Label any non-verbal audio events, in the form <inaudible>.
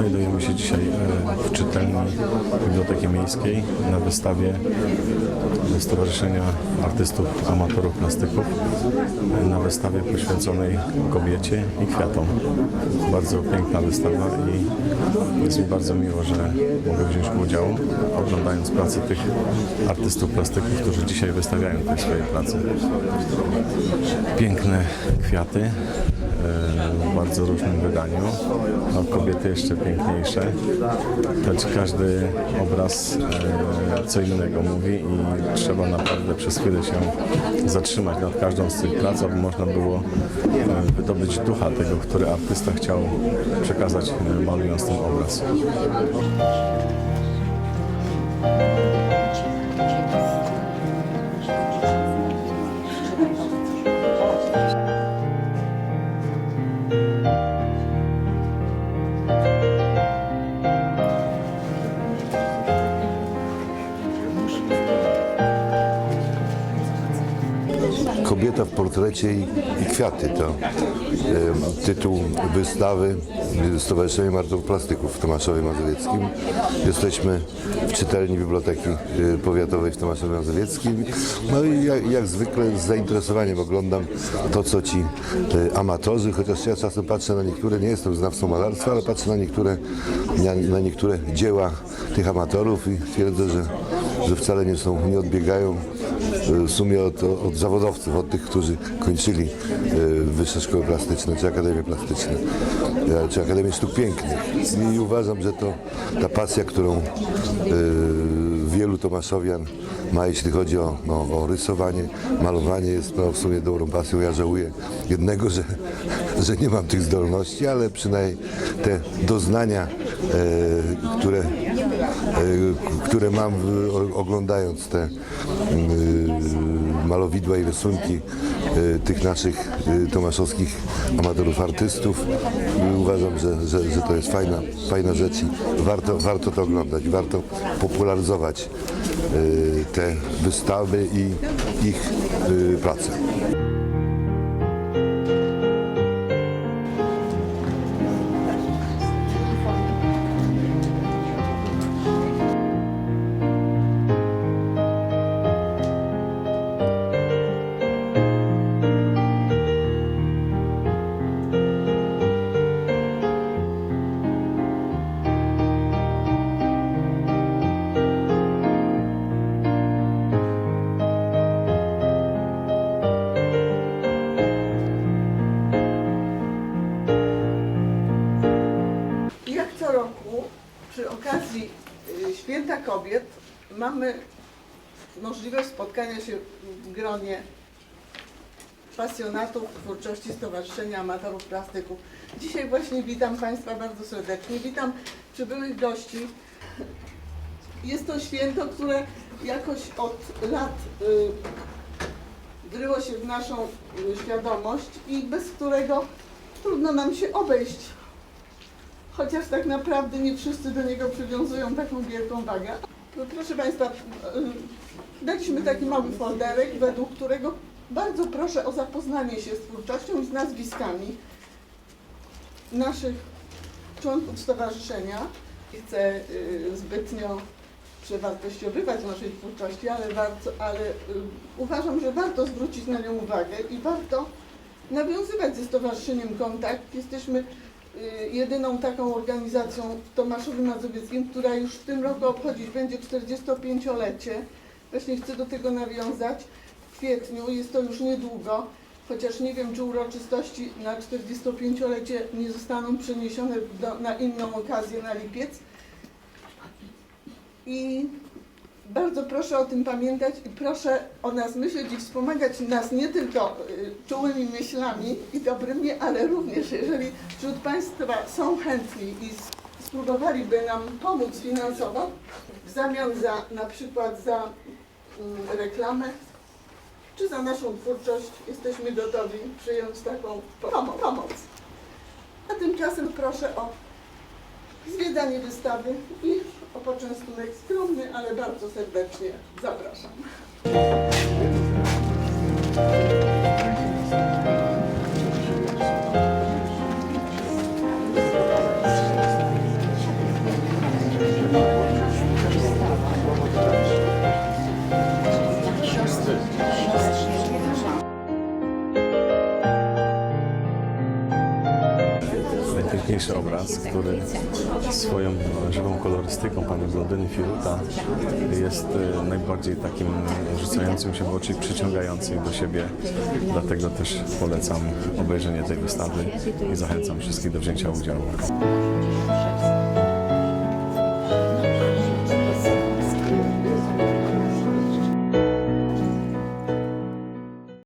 Znajdujemy się dzisiaj e, w czytelni Biblioteki Miejskiej na wystawie Stowarzyszenia Artystów Amatorów Plastyków e, na wystawie poświęconej kobiecie i kwiatom. Bardzo piękna wystawa i jest mi bardzo miło, że mogę wziąć udział oglądając pracę tych artystów plastyków, którzy dzisiaj wystawiają te swoje prace. Piękne kwiaty, w bardzo różnym wydaniu. No, kobiety jeszcze piękniejsze. Choć każdy obraz e, co innego mówi i trzeba naprawdę przez chwilę się zatrzymać nad każdą z tych prac, aby można było e, wydobyć ducha tego, który artysta chciał przekazać e, malując ten obraz. Kobieta w portrecie i, i kwiaty to e, tytuł wystawy Stowarzyszenia Martów Plastyków w Tomaszowie Mazowieckim. Jesteśmy w czytelni Biblioteki e, Powiatowej w Tomaszowie Mazowieckim. No i jak, jak zwykle z zainteresowaniem oglądam to, co ci e, amatorzy, chociaż ja czasem patrzę na niektóre, nie jestem znawcą malarstwa, ale patrzę na niektóre, na, na niektóre dzieła tych amatorów i twierdzę, że, że wcale nie są, nie odbiegają w sumie od, od zawodowców, od tych, którzy kończyli e, wyższe szkoły plastyczne, czy akademie plastyczne, e, czy akademię sztuk pięknych. I uważam, że to ta pasja, którą e, wielu Tomaszowian ma, jeśli chodzi o, no, o rysowanie, malowanie, jest no, w sumie dobrą pasją. Ja żałuję jednego, że, <laughs> że nie mam tych zdolności, ale przynajmniej te doznania, e, które e, które mam oglądając te malowidła i rysunki y, tych naszych y, tomaszowskich amatorów artystów. Y, Uważam, że, że, że to jest fajna, fajna rzecz i warto, warto to oglądać, warto popularyzować te wystawy i ich pracę. Mamy możliwość spotkania się w gronie pasjonatów twórczości Stowarzyszenia Amatorów Plastyków. Dzisiaj właśnie witam Państwa bardzo serdecznie. Witam przybyłych gości. Jest to święto, które jakoś od lat y, wryło się w naszą świadomość i bez którego trudno nam się obejść chociaż tak naprawdę nie wszyscy do niego przywiązują taką wielką wagę. No, Proszę Państwa, y, daliśmy taki mały folderek, według którego bardzo proszę o zapoznanie się z twórczością i z nazwiskami naszych członków stowarzyszenia. Nie chcę y, zbytnio przewartościowywać naszej twórczości, ale, warto, ale y, uważam, że warto zwrócić na nią uwagę i warto nawiązywać ze stowarzyszeniem kontakt. Jesteśmy jedyną taką organizacją w Tomaszowie Mazowieckim, która już w tym roku obchodzić będzie 45-lecie. Właśnie chcę do tego nawiązać. W kwietniu jest to już niedługo, chociaż nie wiem, czy uroczystości na 45-lecie nie zostaną przeniesione do, na inną okazję, na lipiec. I bardzo proszę o tym pamiętać i proszę o nas myśleć i wspomagać nas nie tylko y, czułymi myślami i dobrymi, ale również jeżeli wśród Państwa są chętni i spróbowaliby nam pomóc finansowo w zamian za na przykład za mm, reklamę czy za naszą twórczość, jesteśmy gotowi przyjąć taką pomo- pomoc. A tymczasem proszę o zwiedzanie wystawy i o poczęstunek skromny, ale bardzo serdecznie zapraszam. Piękniejszy obraz, który swoją żywą kolorystyką pani Blondyny Firuta jest e, najbardziej takim rzucającym się w oczy i przyciągającym do siebie. Dlatego też polecam obejrzenie tej wystawy i zachęcam wszystkich do wzięcia udziału.